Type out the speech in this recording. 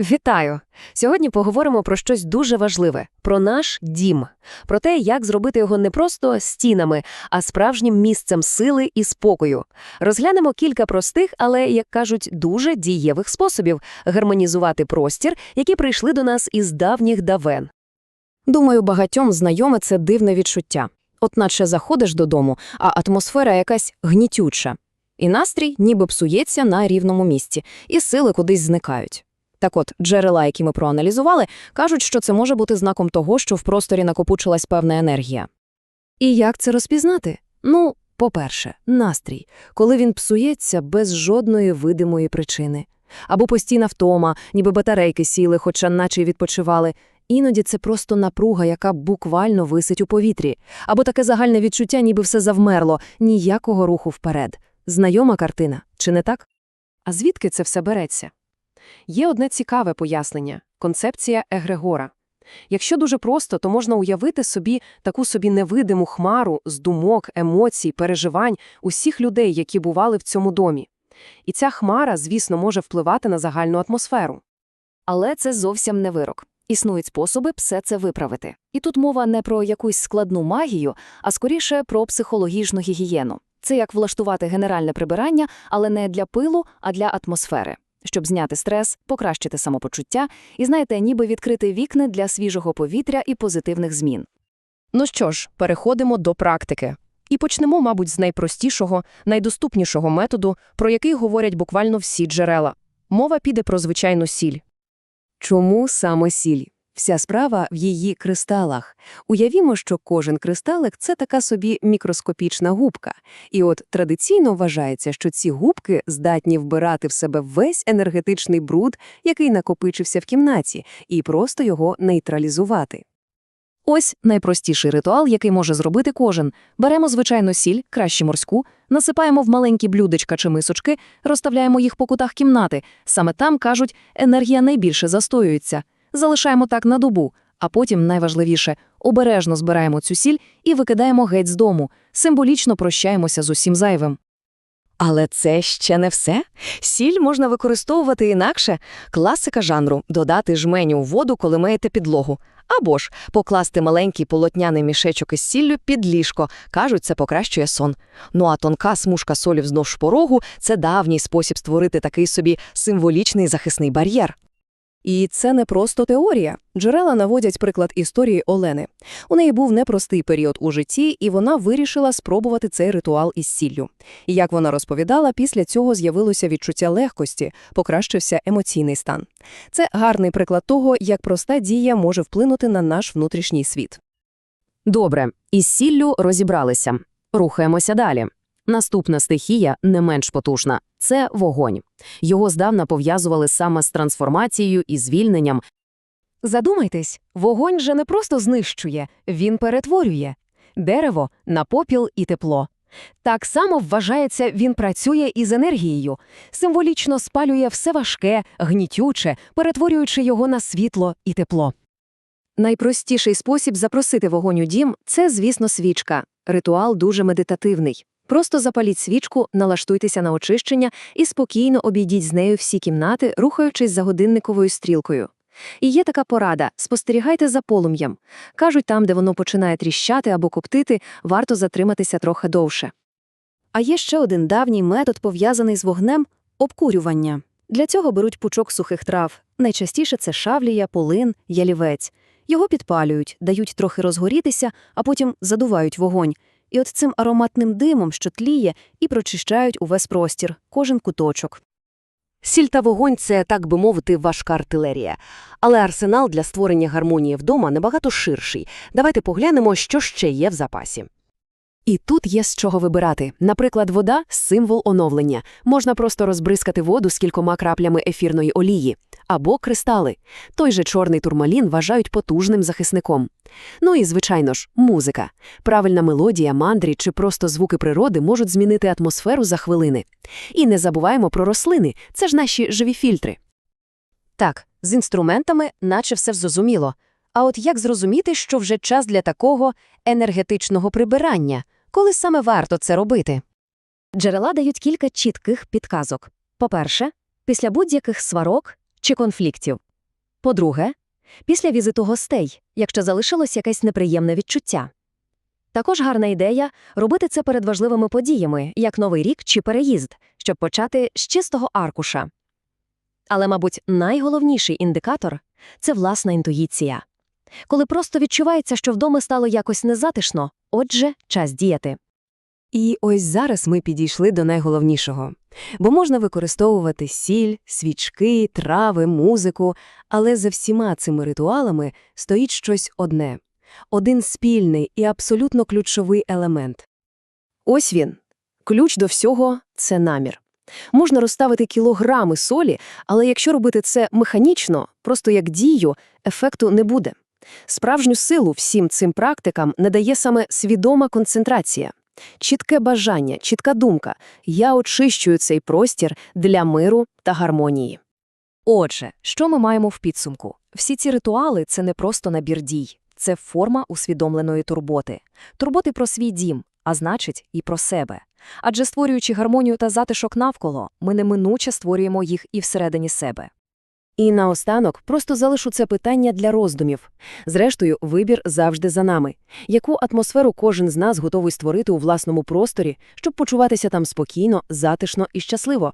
Вітаю! Сьогодні поговоримо про щось дуже важливе про наш дім, про те, як зробити його не просто стінами, а справжнім місцем сили і спокою. Розглянемо кілька простих, але, як кажуть, дуже дієвих способів гармонізувати простір, які прийшли до нас із давніх давен. Думаю, багатьом знайоме це дивне відчуття. От наче заходиш додому, а атмосфера якась гнітюча. І настрій ніби псується на рівному місці, і сили кудись зникають. Так от, джерела, які ми проаналізували, кажуть, що це може бути знаком того, що в просторі накопичилась певна енергія. І як це розпізнати? Ну, по-перше, настрій, коли він псується без жодної видимої причини. Або постійна втома, ніби батарейки сіли, хоча наче й відпочивали. Іноді це просто напруга, яка буквально висить у повітрі. Або таке загальне відчуття, ніби все завмерло, ніякого руху вперед. Знайома картина, чи не так? А звідки це все береться? Є одне цікаве пояснення – концепція Егрегора. Якщо дуже просто, то можна уявити собі таку собі невидиму хмару з думок, емоцій, переживань усіх людей, які бували в цьому домі. І ця хмара, звісно, може впливати на загальну атмосферу. Але це зовсім не вирок. Існують способи все це виправити. І тут мова не про якусь складну магію, а скоріше про психологічну гігієну. Це як влаштувати генеральне прибирання, але не для пилу, а для атмосфери. Щоб зняти стрес, покращити самопочуття і, знаєте, ніби відкрити вікна для свіжого повітря і позитивних змін. Ну що ж, переходимо до практики. І почнемо, мабуть, з найпростішого, найдоступнішого методу, про який говорять буквально всі джерела. Мова піде про звичайну сіль. Чому саме сіль? Вся справа в її кристалах. Уявімо, що кожен кристалик – це така собі мікроскопічна губка. І от традиційно вважається, що ці губки здатні вбирати в себе весь енергетичний бруд, який накопичився в кімнаті, і просто його нейтралізувати. Ось найпростіший ритуал, який може зробити кожен. Беремо звичайну сіль, краще морську, насипаємо в маленькі блюдечка чи мисочки, розставляємо їх по кутах кімнати. Саме там, кажуть, енергія найбільше застоюється. Залишаємо так на добу, а потім, найважливіше, обережно збираємо цю сіль і викидаємо геть з дому, символічно прощаємося з усім зайвим. Але це ще не все. Сіль можна використовувати інакше. Класика жанру – додати жменю у воду, коли миєте підлогу. Або ж покласти маленький полотняний мішечок із сіллю під ліжко. Кажуть, це покращує сон. Ну а тонка смужка солі вздовж порогу – це давній спосіб створити такий собі символічний захисний бар'єр. І це не просто теорія. Джерела наводять приклад історії Олени. У неї був непростий період у житті, і вона вирішила спробувати цей ритуал із сіллю. І як вона розповідала, після цього з'явилося відчуття легкості, покращився емоційний стан. Це гарний приклад того, як проста дія може вплинути на наш внутрішній світ. Добре, із сіллю розібралися. Рухаємося далі. Наступна стихія, не менш потужна – це вогонь. Його здавна пов'язували саме з трансформацією і звільненням. Задумайтесь, вогонь же не просто знищує, він перетворює. Дерево на попіл і тепло. Так само вважається, він працює із енергією, символічно спалює все важке, гнітюче, перетворюючи його на світло і тепло. Найпростіший спосіб запросити вогонь у дім – це, звісно, свічка. Ритуал дуже медитативний. Просто запаліть свічку, налаштуйтеся на очищення і спокійно обійдіть з нею всі кімнати, рухаючись за годинниковою стрілкою. І є така порада – спостерігайте за полум'ям. Кажуть, там, де воно починає тріщати або коптити, варто затриматися трохи довше. А є ще один давній метод, пов'язаний з вогнем – обкурювання. Для цього беруть пучок сухих трав. Найчастіше це шавлія, полин, ялівець. Його підпалюють, дають трохи розгорітися, а потім задувають вогонь. І от цим ароматним димом, що тліє, і прочищають увесь простір, кожен куточок. Сіль та вогонь – це, так би мовити, важка артилерія. Але арсенал для створення гармонії вдома набагато ширший. Давайте поглянемо, що ще є в запасі. І тут є з чого вибирати. Наприклад, вода – символ оновлення. Можна просто розбризкати воду з кількома краплями ефірної олії. Або кристали. Той же чорний турмалін вважають потужним захисником. Ну і, звичайно ж, музика. Правильна мелодія, мандрі чи просто звуки природи можуть змінити атмосферу за хвилини. І не забуваємо про рослини – це ж наші живі фільтри. Так, з інструментами наче все зрозуміло. А от як зрозуміти, що вже час для такого енергетичного прибирання? Коли саме варто це робити? Джерела дають кілька чітких підказок. По-перше, після будь-яких сварок чи конфліктів. По-друге, після візиту гостей, якщо залишилось якесь неприємне відчуття. Також гарна ідея робити це перед важливими подіями, як Новий рік чи переїзд, щоб почати з чистого аркуша. Але, мабуть, найголовніший індикатор – це власна інтуїція. Коли просто відчувається, що вдома стало якось незатишно, отже, час діяти. І ось зараз ми підійшли до найголовнішого. Бо можна використовувати сіль, свічки, трави, музику, але за всіма цими ритуалами стоїть щось одне. Один спільний і абсолютно ключовий елемент. Ось він. Ключ до всього – це намір. Можна розставити кілограми солі, але якщо робити це механічно, просто як дію, ефекту не буде. Справжню силу всім цим практикам надає саме свідома концентрація. Чітке бажання, чітка думка. Я очищую цей простір для миру та гармонії. Отже, що ми маємо в підсумку? Всі ці ритуали – це не просто набір дій. Це форма усвідомленої турботи. Турботи про свій дім, а значить, і про себе. Адже створюючи гармонію та затишок навколо, ми неминуче створюємо їх і всередині себе. І наостанок просто залишу це питання для роздумів. Зрештою, вибір завжди за нами. Яку атмосферу кожен з нас готовий створити у власному просторі, щоб почуватися там спокійно, затишно і щасливо?